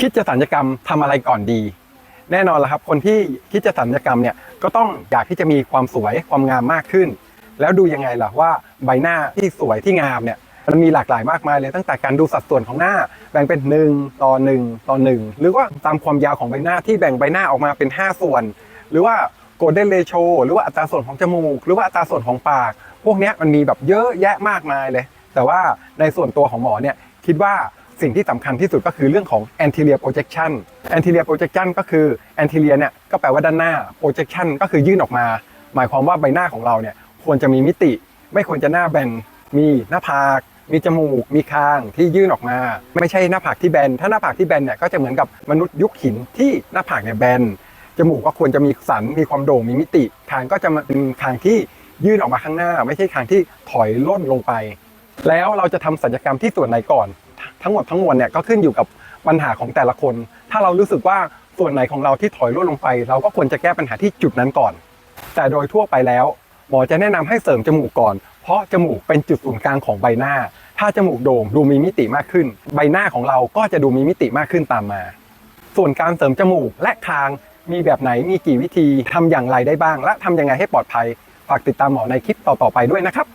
คิดจะสัญญกรรมทำอะไรก่อนดี แน่นอนละครับ คนที่คิดจะสัญญกรรมเนี่ยก็ต้องอยากที่จะมีความสวยความงามมากขึ้น แล้วดูยังไงล่ะว่าใบหน้าที่สวยที่งามเนี่ยมันมีหลากหลายมากมายเลยตั้งแต่การดูสัดส่วนของหน้าแบ่งเป็น 1 ต่อ 1 ต่อ 1 หรือว่าตามความยาวของใบหน้าที่แบ่งใบหน้าออกมาเป็น 5 ส่วน หรือว่าโกลเด้นเรโชหรือว่าอัตราส่วนของจมูก หรือว่าอัตราส่วนของปาก พวกนี้มันมีแบบเยอะแยะมากมายเลย แต่ว่าในส่วนตัวของหมอเนี่ยคิดว่า สิ่งที่สำคัญที่สุดก็คือเรื่องของ anterior projection anterior projection ก็คือ anterior เนี่ยก็แปลว่าด้านหน้า projection ก็คือยื่นออกมา หมายความว่าใบหน้าของเราเนี่ยควรจะมีมิติ ไม่ควรจะหน้าแบนมีหน้าผากมีจมูก มีคางที่ยื่นออกมา ไม่ใช่หน้าผากที่แบน ถ้าหน้าผากที่แบนเนี่ยก็จะเหมือนกับมนุษย์ยุคหินที่หน้าผากเนี่ยแบน จมูกก็ควรจะมีสัน มีความโด่ง มีมิติ คางก็จะเป็นคางที่ยื่นออกมาข้างหน้า ไม่ใช่คางที่ถอยล่นลงไป แล้วเราจะทำศัลยกรรมที่ส่วนไหนก่อน ทั้งหมดทั้งมวลเนี่ยก็ขึ้นอยู่กับปัญหาของแต่ละคน ถ้าเรารู้สึกว่าส่วนไหนของเราที่ถอยล่นลงไป เราก็ควรจะแก้ปัญหาที่จุดนั้นก่อน แต่โดยทั่วไปแล้ว หมอจะแนะนำให้เสริมจมูกก่อน เพราะจมูกเป็นจุดศูนย์กลางของใบหน้า ถ้าจมูกโด่งดูมีมิติมากขึ้น ใบหน้าของเราก็จะดูมีมิติมากขึ้นตามมา ส่วนการเสริมจมูกและคางมีแบบไหนมีกี่วิธีทำอย่างไรได้บ้าง และทำยังไงให้ปลอดภัยฝากติดตามหมอในคลิปต่อๆไปด้วยนะครับ